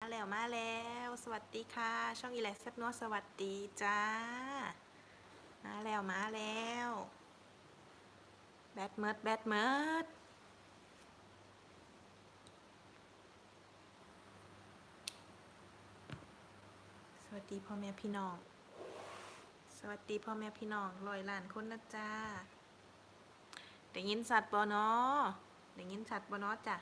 มาแล้วมาแล้ว สวัสดีค่ะ ช่องอีแลกแซบนัวสวัสดีจ้า มาแล้วมาแล้วแบดเมิร์ดแบดเมิร์ดสวัสดีพ่อแม่พี่น้อง สวัสดีพ่อแม่พี่น้องลอยหลานคนนะจ้าได้ยินสัตว์บอนอได้ยินสัตว์บอนอจ้ะ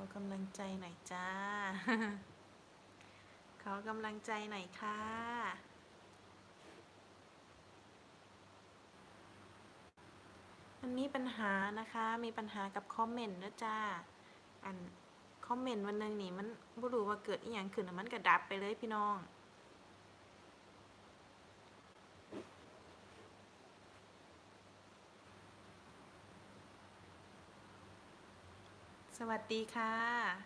ขอกำลังใจหน่อยจ้า ขอกำลังใจหน่อยค่ะ มันมีปัญหานะคะ มีปัญหากับคอมเมนต์นะจ้า อันคอมเมนต์วันหนึ่งนี่มันบ่รู้ว่าเกิดอีหยังขึ้นน่ะมันก็ดับไปเลยพี่น้อง สวัสดีค่ะ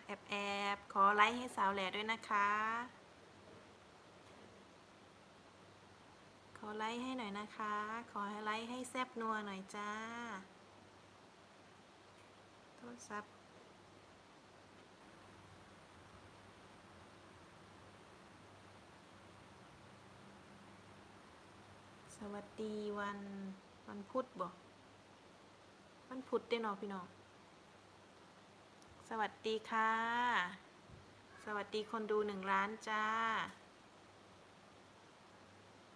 แอบแอบขอไลค์ให้สาวแหล่ด้วยนะคะ ขอไลค์ให้หน่อยนะคะ ขอให้ไลค์ให้แซบนัวหน่อยจ้า โทรศัพท์สวัสดีวันวันพุธบอวันพุธเด้นาะพี่น้อง สวัสดีค่ะ สวัสดีคนดูหนึ่งล้านจ้า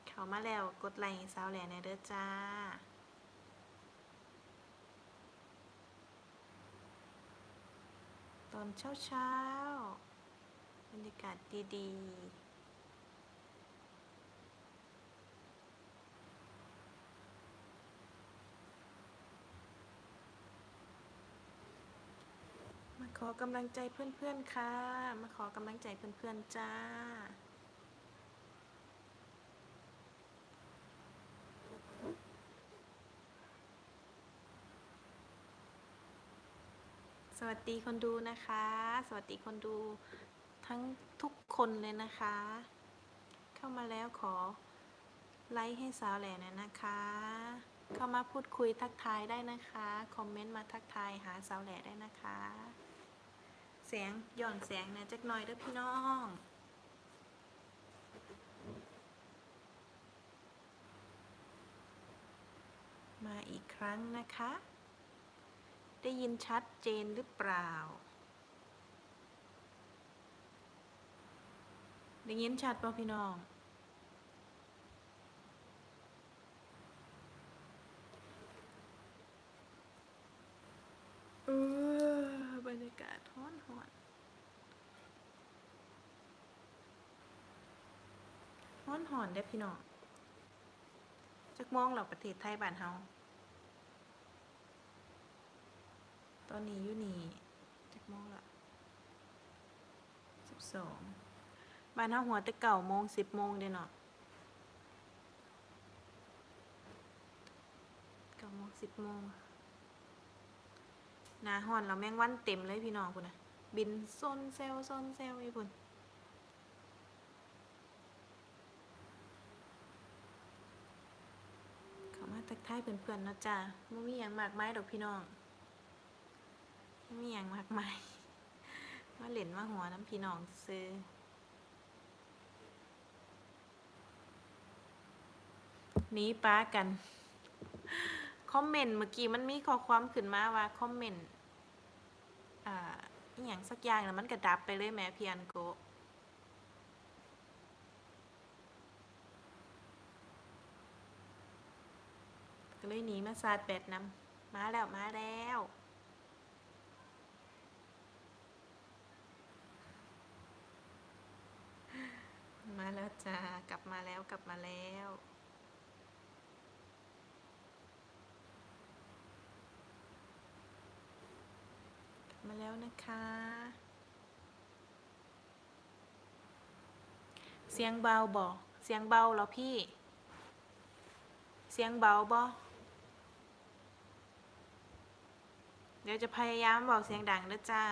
เข้ามาแล้วกดไลค์สาวแหล่ในเด้อจ้า ตอนเช้าเช้าบรรยากาศดี ๆ ขอกำลังใจเพื่อนๆค่ะ มาขอกำลังใจเพื่อนๆจ้า สวัสดีคนดูนะคะ สวัสดีคนดูทั้งทุกคนเลยนะคะ เข้ามาแล้วขอไลค์ให้สาวแหล่หน่อยนะคะ เข้ามาพูดคุยทักทายได้นะคะ คอมเมนต์มาทักทายหาสาวแหล่ได้นะคะ แสงหย่อนแสงนะจักหน่อยเด้อพี่น้องมาอีกครั้งนะคะ ได้ยินชัดเจนหรือเปล่า ได้ยินชัดป่ะพี่น้องเออากาศฮ้อนหอนฮ้อนหอนได้พี่น้องจักมองเราประเทศไทยบ้านเฮาตอนนี้อยู่นี่จักโมงละสิบสองบ้านเฮาหัวแต่เก่าโมงสิบโมงเด้เนาะเก้าโมงสิบโมง นาหอนเราแม่งวันเต็มเลยพี่น้องคุณนะบินซนเซลซนเซลอีพุ่นเขามาทักทายเพื่อนๆเนาะจ้าไม่มีอย่างมากมายดอกพี่น้องไม่มีอย่างมากมายมาเหล่นมาหัวน้ำพี่น้องซื้อหนีป้ากัน คอมเมนต์เมื่อกี้มันมีข้อความขึ้นมาว่า คอมเมนต์ อ่าอหย่างสักอย่างแล้วมันกระดับไปเลยแม่พี่อันโกก็เลยหนีมาซาดแบดนำมาแล้วมาแล้วมาแล้วจ้ากลับมาแล้วกลับมาแล้ว กลับ มาแล้วนะคะ เสียงเบาบ่เสียงเบาเหรอพี่ เสียงเบาบ่เดี๋ยวจะพยายามบอกเสียงดังนะจ้า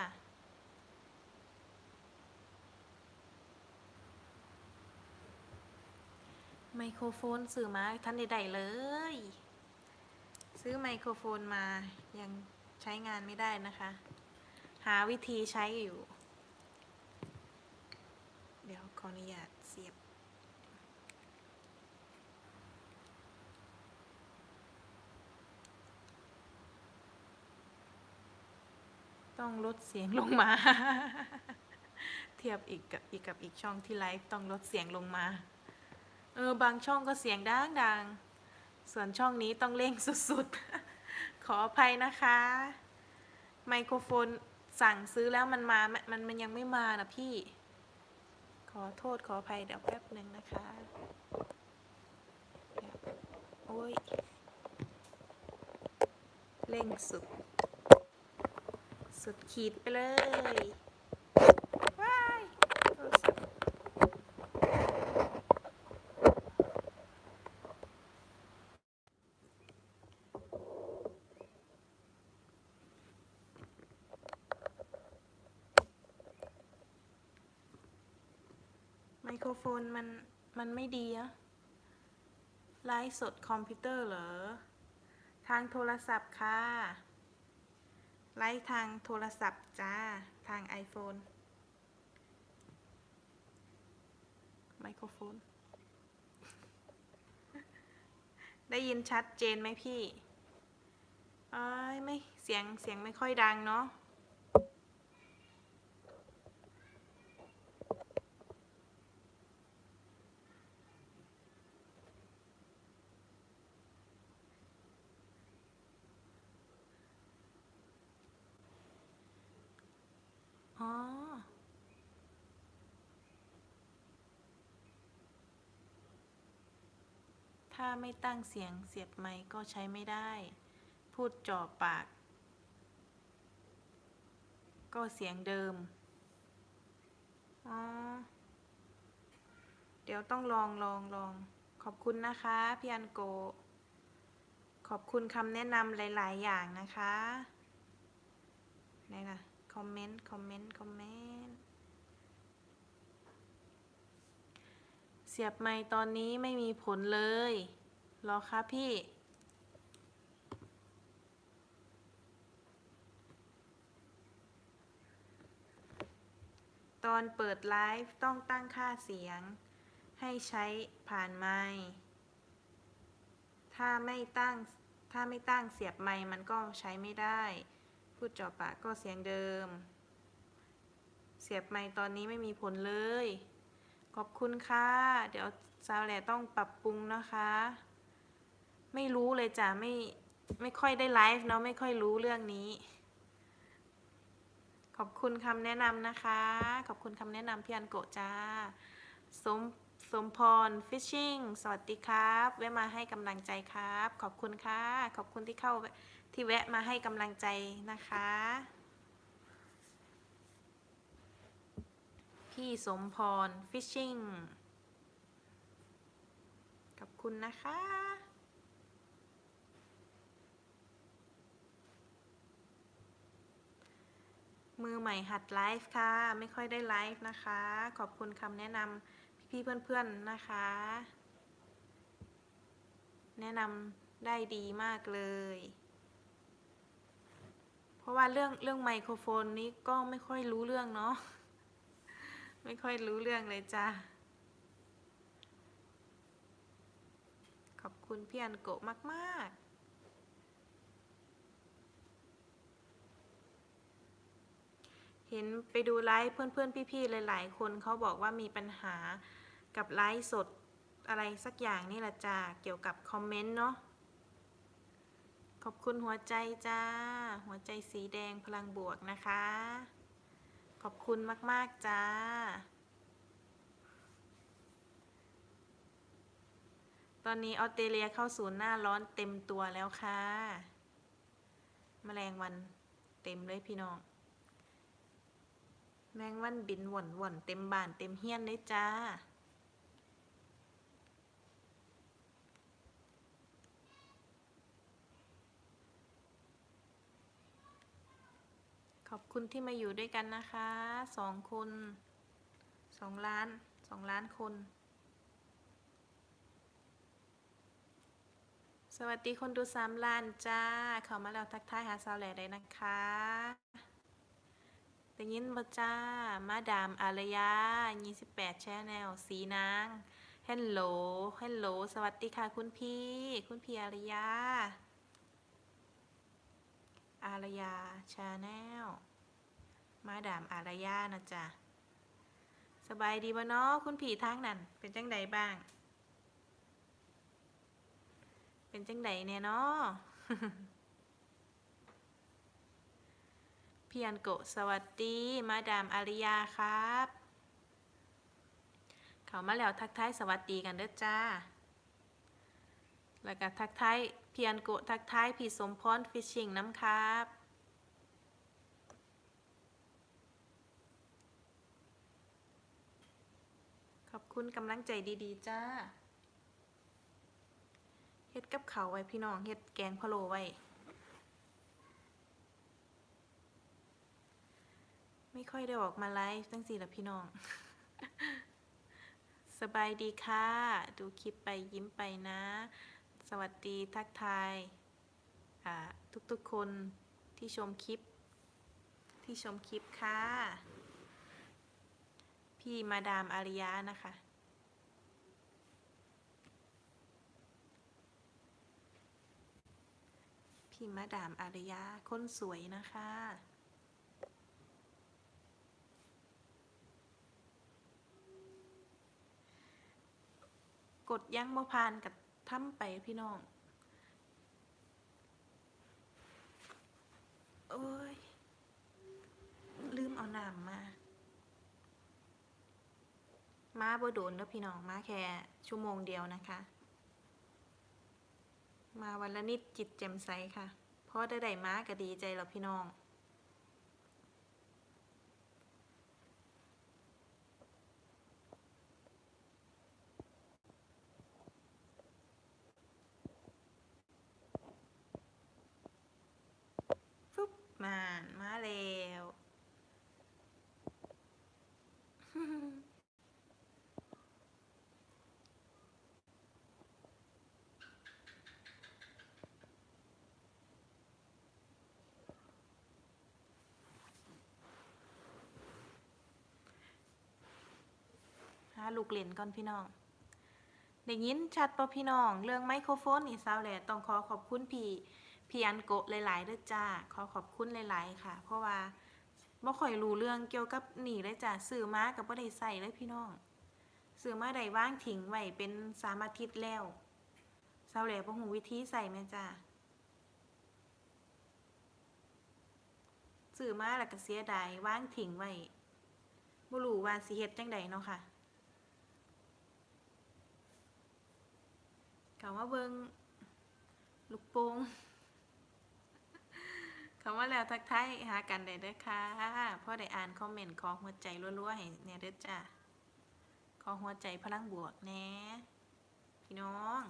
ไมโครโฟนสื่อมาท่านใดๆเลย ซื้อไมโครโฟนมายังใช้งานไม่ได้นะคะ หาวิธีใช้อยู่ เดี๋ยวขออนุญาตเสียบต้องลดเสียงลงมา เทียบอีกกับอีกกับอีกช่องที่ไลฟ์ต้องลดเสียงลงมา เออบางช่องก็เสียงดังดังส่วนช่องนี้ต้องเร่งสุดๆ ขออภัยนะคะ ไมโครโฟน สั่งซื้อแล้วมันมามันมันมันยังไม่มานะพี่ ขอโทษขออภัยเดี๋ยวแป๊บหนึ่งนะคะ โอ้ย เร่งสุด สุดขีดไปเลย ว้ายโทรศัพท์ไมโครโฟนมัน มันไม่ดีอะไลฟ์สดคอมพิวเตอร์เหรอ ทางโทรศัพท์ค่ะ ไลฟ์ทางโทรศัพท์จ้า ทาง iPhone ไมโครโฟน ได้ยินชัดเจนไหมพี่ เอ้ยไม่ เสียง เสียงไม่ค่อยดังเนาะ อ๋อ ถ้าไม่ตั้งเสียงเสียบไมค์ก็ใช้ไม่ได้ พูดจ่อปาก ก็เสียงเดิม อ๋อ เดี๋ยวต้องลองลองลอง ขอบคุณนะคะพี่อันโก ขอบคุณคำแนะนำหลาย ๆ อย่างนะคะ ไหนล่ะ คอมเมนต์ คอมเมนต์ คอมเมนต์ เสียบไมค์ตอนนี้ไม่มีผลเลยหรอคะพี่ ตอนเปิดไลฟ์ต้องตั้งค่าเสียง ให้ใช้ผ่านไมค์ถ้าไม่ตั้งถ้าไม่ตั้งเสียบไมค์มันก็ใช้ไม่ได้ พูดจ่อปากก็เสียงเดิม เสียบไมค์ตอนนี้ไม่มีผลเลย ขอบคุณค่ะ เดี๋ยวซาวแหล่ต้องปรับปรุงนะคะ ไม่รู้เลยจ้ะไม่ไม่ค่อยได้ไลฟ์เนาะไม่ค่อยรู้เรื่องนี้ ขอบคุณคำแนะนำนะคะ ขอบคุณคำแนะนำพี่อันโกจ้าสมสมพรฟิชชิงสวัสดีครับ แวะมาให้กำลังใจครับ ขอบคุณค่ะ ขอบคุณที่เข้าที่แวะมาให้กำลังใจนะคะ พี่สมพร ฟิชชิงขอบคุณนะคะ มือใหม่หัดไลฟ์ค่ะ ไม่ค่อยได้ไลฟ์นะคะ ขอบคุณคำแนะนำพี่ๆเพื่อนๆนะคะ แนะนำได้ดีมากเลยเพราะว่าเรื่องเรื่องไมโครโฟนนี้ก็ไม่ค่อยรู้เรื่องเนาะ ไม่ค่อยรู้เรื่องเลยจ้าขอบคุณพี่อันโกะมาก ๆเห็นไปดูไลฟ์เพื่อนๆพี่ๆหลายๆคนเขาบอกว่ามีปัญหากับไลฟ์สดอะไรสักอย่างนี่แหละจ้าเกี่ยวกับคอมเมนต์เนาะขอบคุณหัวใจจ้า หัวใจสีแดงพลังบวกนะคะ ขอบคุณมาก ๆ จ้า ตอนนี้ออสเตรเลียเข้าสู่หน้าร้อนเต็มตัวแล้วค่ะแมลงวันเต็มเลยพี่น้อง แมงวันบินหว่อนว่อนเต็มบ้านเต็มเฮียนเลยจ้า อบคุณที่มาอยู่ด้วยกันนะคะสองคนสองล้านสองล้านคน สวัสดีคนดูสามล้านจ้า เข้ามาแล้วทักทายหาสาวแหล่ได้นะคะได้ยินบ่จ้า มาดามอารยา 28แชนแนลสีนางเฮลโหลเฮลโหลสวัสดีค่ะคุณพี่ คุณพี่อารยา อารยาชาแนล มาดามอารยานะจ๊ะสบายดีบ่เนาะคุณผีทางนั้นเป็นจังใดบ้าง เป็นจังใดเนี่ยเนาะพี่อันโกะสวัสดีมาดามอาริยาครับ เขามาแล้วทักทายสวัสดีกันเด้อจ้า แล้วก็ทักทายพี่อันโกะทักทายพี่สมพรฟิชชิงน้ำครับ ขอบ คุณกำลังใจดีๆ จ้าเฮ็ดกับเขาไว้พี่น้องเฮ็ดแกงพะโล้ไว้ ไม่ค่อยได้ออกมาไลฟ์ตั้งสี่ละพี่น้อง สบายดีค่ะ ดูคลิปไปยิ้มไปนะ สวัสดีทักทายทุกๆคนที่ชมคลิป ที่ชมคลิปค่ะ พี่มาดามอาริยานะคะ พี่มาดามอารยาคนสวยนะคะ กดยังบ่พานกับทำไปพี่น้อง โอ้ย ลืมเอาน้ำมา มาบ่โดนแล้วพี่น้อง มาแค่ชั่วโมงเดียวนะคะ มาวันละนิดจิตแจ่มใสค่ะเพราะได้ได้มาก็ดีใจแล้วพี่น้อง ฟุ๊บมานมาแล้ว หา ลูกเล่นก่อนพี่น้องได้ยินชัดปะพี่น้อง เรื่องไมโครโฟนนี่สาวแหละต้องขอขอบคุณพี่พี่อันโกะหลายๆด้อจ้า ขอขอบคุณหลายๆค่ะ เพราะว่าบ่ค่อยรู้เรื่องเกี่ยวกับหนีเลยจ้าซื้อมากับบ่ได้ใส่เลยพี่น้องซื้อมาได้ว่างทิ้งไว้เป็นสามอาทิตย์แล้วสาวแหละบ่ฮู้วิธีใส่แม่จ้าซื้อมาแล้วก็เสียดายว่างทิ้งไว้บ่รู้ว่าสิเฮ็ดจังใดเนาะค่ะ เขามาเบิงลูกโป่งเขามาแล้วทักทายหากันได้เด้อค่ะพราะได้อ่านคอมเมนต์ของหัวใจรัวๆให้เนี่ยเด้อจ้าขอหัวใจพลังบวกแน่พี่น้อง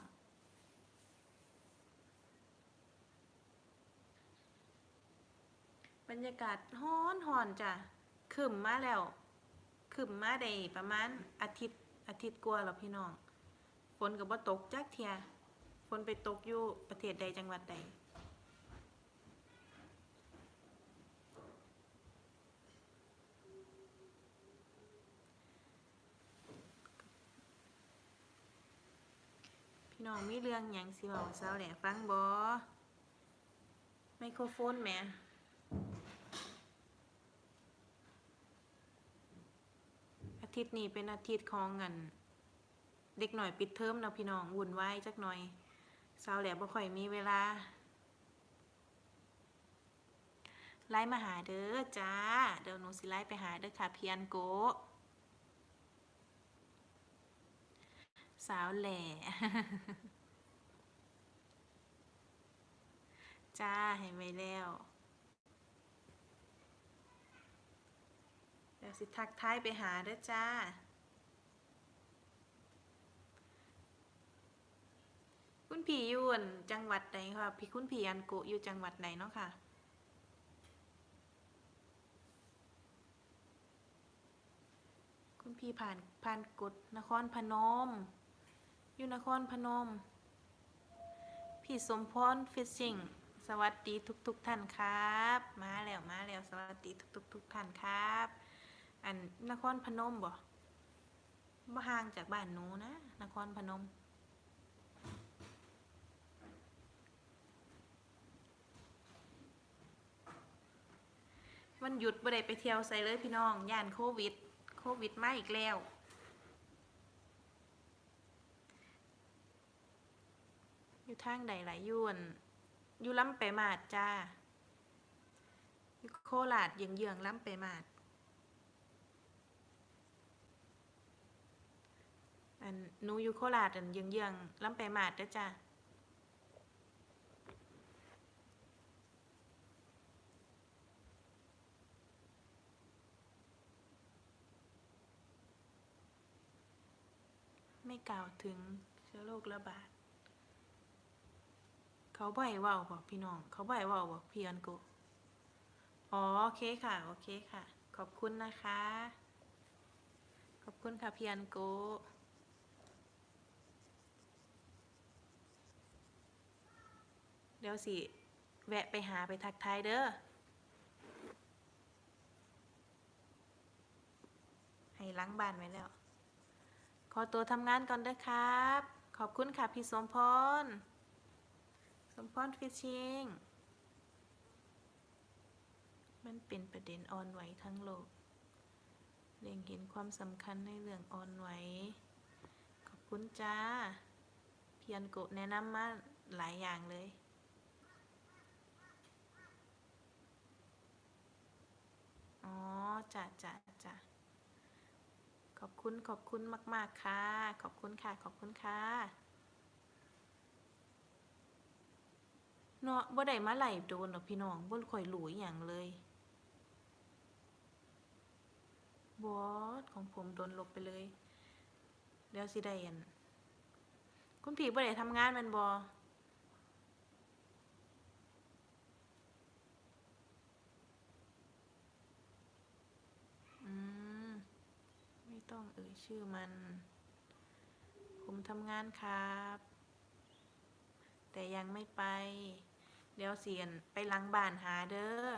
บรรยากาศฮ้อนหอนจ้ะขึ้นมาแล้วขึ้นมาได้ประมาณอาทิตย์อาทิตย์กว่าแล้วพี่น้อง ฝนกับว่าตกจักเทียฝนไปตกอยู่ประเทศใดจังหวัดใดพี่น้องมีเรื่องหยังสิเว้าเศร้าแหล่ฟังบ่ไมโครโฟนแหมอาทิตย์นี้เป็นอาทิตย์ของเงิน เด็กหน่อยปิดเทอมเนาะพี่น้องวุ่นวายจักหน่อยสาวแหลบ่ค่อยมีเวลาไล่มาหาเด้อจ้า เดี๋ยวหนูสิไล่ไปหาเด้อค่ะเพียนโก สาวแหล่จ้าให้ไว้แล้วเดี๋ยวสิทักทายไปหาเด้อจ้า คุณผีอยู่อั่นจังหวัดไหนคะพี่คุณผีอันโกะอยู่จังหวัดไหนเนาะค่ะคุณพี่ผ่านผ่านกดนครพนม อยู่นครพนม พี่สมพรฟิชชิงสวัสดีทุกทุกๆท่านครับ มาแล้วมาแล้วสวัสดีทุกทุกๆทุกท่านครับ อันนครพนมบ่บ่ห่างจากบ้านหนูนะนครพนม วันหยุดบ่ได้ไปเที่ยวใส่เลยพี่น้องย่านโควิด โควิดมาอีกแล้ว อยู่ทางใดหลายยวนอยู่ล้ำไปมาดจ้าอยู่โคราชเยืองเยืองๆล้ำไปมาดอันนูอยู่โคราชอันเยืองเยืองๆล้ำไปมาดเด้อจ้า ไม่กล่าวถึงเชื้อโรคระบาด เขาบ่อยว่าบอกพี่น้อง เขาบ่อยว่าบอกพี่อันกูอ๋อโอเคค่ะ โอเคค่ะ ขอบคุณนะคะ ขอบคุณค่ะพี่อันกูเดี๋ยวสิ แวะไปหาไปทักทายเด้อให้ล้างบ้านไว้แล้ว อตัวทำงานก่อนเด้อครับ ขอบคุณค่ะพี่สมพร สมพรฟิชชิง มันเป็นประเด็นอ่อนไหวทั้งโลก เล็งเห็นความสำคัญในเรื่องอ่อนไหว ขอบคุณจ้า เพียนโกะแนะนำมาหลายอย่างเลยอ๋อจ้ะจ้ะ อบคุณขอบคุณมาก ๆ ค่ะ ขอบคุณค่ะ ขอบคุณค่ะเนาะบ่ได้มาไหลโดนหรอกพี่น้องบ่ค่อยรู้อย่างเลยบอสของผมโดนลบไปเลย เดี๋ยวสิได้อันคุณผีบ่ได้ทำงานแมันบอม ไม่ต้อง เอ่ยชื่อมัน ผมทำงานครับ แต่ยังไม่ไป เดี๋ยวเสียนไปหลังบ้านหาเด้อ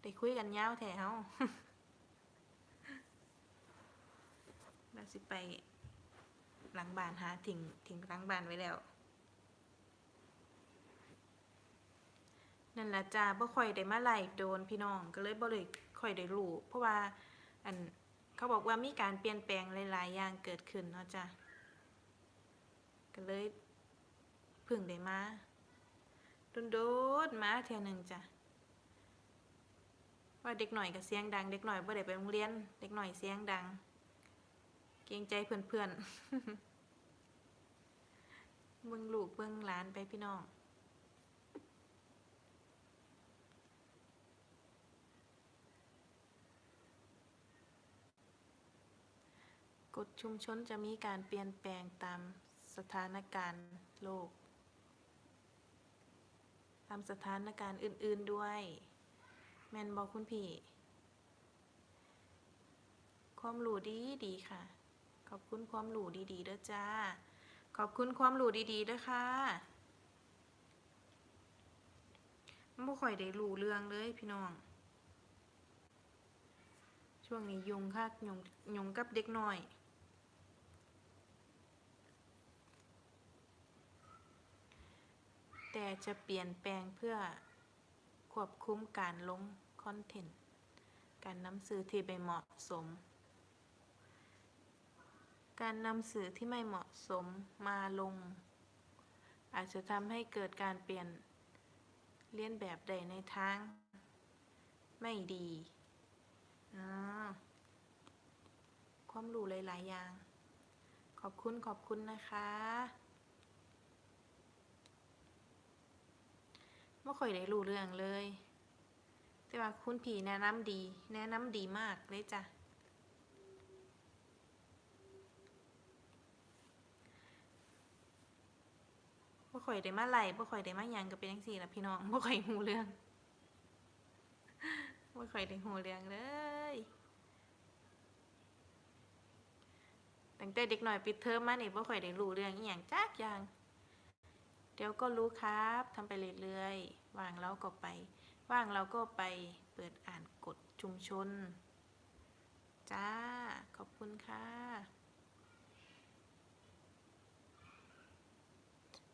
ได้คุยกันยาวแถวเราสิไปหลังบ้านหาถิงถิงหลังบ้านไว้แล้วนั่นแหละจ้าบ่ค่อยได้มาไล่โดนพี่น้องก็เลยบ่เลยค่อยได้รู้เพราะว่าอัน เขาบอกว่ามีการเปลี่ยนแปลงหลาย ๆ อย่างเกิดขึ้นเนาะจ้ะก็เลยพึ่งได้มาโดนๆมาเที่ยหนึ่งจ้ะว่าเด็กหน่อยก็เสียงดัง เด็กหน่อยบ่ได้ไปโรงเรียน เด็กหน่อยเสียงดัง เกรงใจเพื่อนๆเบิ่งลูกเบิ่งหลานไปพี่น้อง ฎชุมชนจะมีการเปลี่ยนแปลงตามสถานการณ์โลก ตามสถานการณ์อื่น ๆด้วย แมนบอกคุณพี่ ความรู้ดีดีค่ะ ขอบคุณความรู้ดีๆด้วยจ้า ขอบคุณความรู้ดีๆด้วยค่ะไม่ค่อยได้รู้เรื่องเลยพี่น้อง ช่วงนี้ยุงค่ะยุงยุงกับเด็กน้อย แต่จะเปลี่ยนแปลงเพื่อควบคุมการลงคอนเทนต์ การนำสื่อที่ไม่เหมาะสม การนำสื่อที่ไม่เหมาะสมมาลง อาจจะทำให้เกิดการเปลี่ยนเลียนแบบใดในทาง ไม่ดีความรู้หลาย ๆ อย่าง ขอบคุณขอบคุณนะคะ ไม่ค่อยได้รู้เรื่องเลย แต่ว่าคุณผีแนะนำดี แนะนำดีมากเลยจ้ะบ่ค่อยได้มาไล่บ่ค่อยได้มาหยังก็เป็นจังซี่ล่ะพี่น้องบ่ค่อยฮู้เรื่องบ่ค่อยได้ฮู้เรื่องเลยตั้งแต่เด็กน้อยปิดเทอมมานี่บ่ค่อยได้รู้เรื่องอีหยังจักอย่าง ดี๋ยวก็รู้ครับทำไปเรื่อยๆว่างเราก็ไป ว่างเราก็ไปเปิดอ่านกฎชุมชน จ้า ขอบคุณค่ะ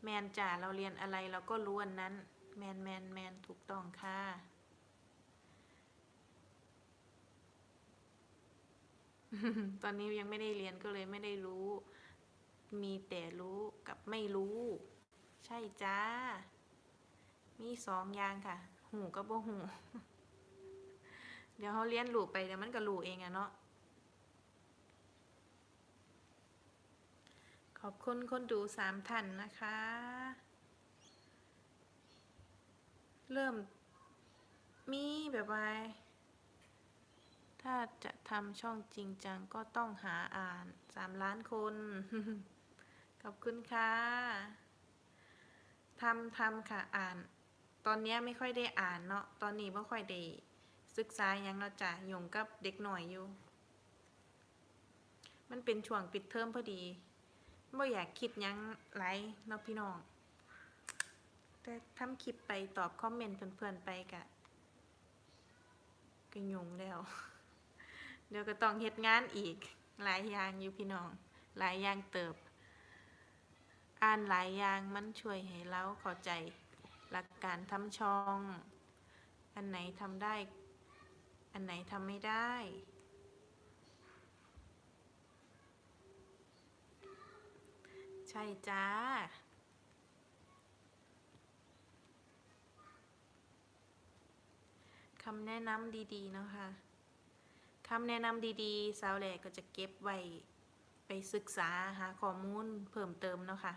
แมนจ่าเราเรียนอะไรเราก็รู้อันนั้น แมนแมนแมนถูกต้องค่ะตอนนี้ยังไม่ได้เรียนก็เลยไม่ได้รู้ มีแต่รู้กับไม่รู้ ใช่จ้า มีสองอย่างค่ะ หูกับบ่หู เดี๋ยวเขาเรียนรู้ไปเดี๋ยวมันก็รู้เองอะเนาะ ขอบคุณคนดูสามท่านนะคะ เริ่มมีแบบว่าถ้าจะทำช่องจริงจังก็ต้องหาอ่านสามล้านคน ขอบคุณค่ะ ทำทำค่ะอ่าน ตอนนี้ไม่ค่อยได้อ่านเนาะตอนนี้ไม่ค่อยได้ศึกษายังเราะจะยงกับเด็กหน่อยอยู่ มันเป็นช่วงปิดเทอมพอดีไม่อยากคิดยังไรเนาะพี่น้องแต่ทำคลิปไปตอบคอมเมนต์เพื่อนๆไปกะก็ยงแล้ว เดี๋ยวก็ต้องเฮ็ดงานอีก หลายอย่างอยู่พี่น้อง หลายอย่างเติบานหลายอย่างมันช่วยให้เราเข้าใจหลักการทำช่อง อันไหนทำได้ อันไหนทำไม่ได้ใช่จ้า คำแนะนำดีๆเนาะคะ คำแนะนำดีๆ สาวแหลกก็จะเก็บไว้ ไปศึกษาหาข้อมูลเพิ่มเติมเนาะค่ะ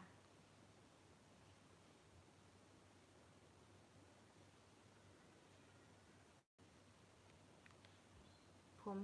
ม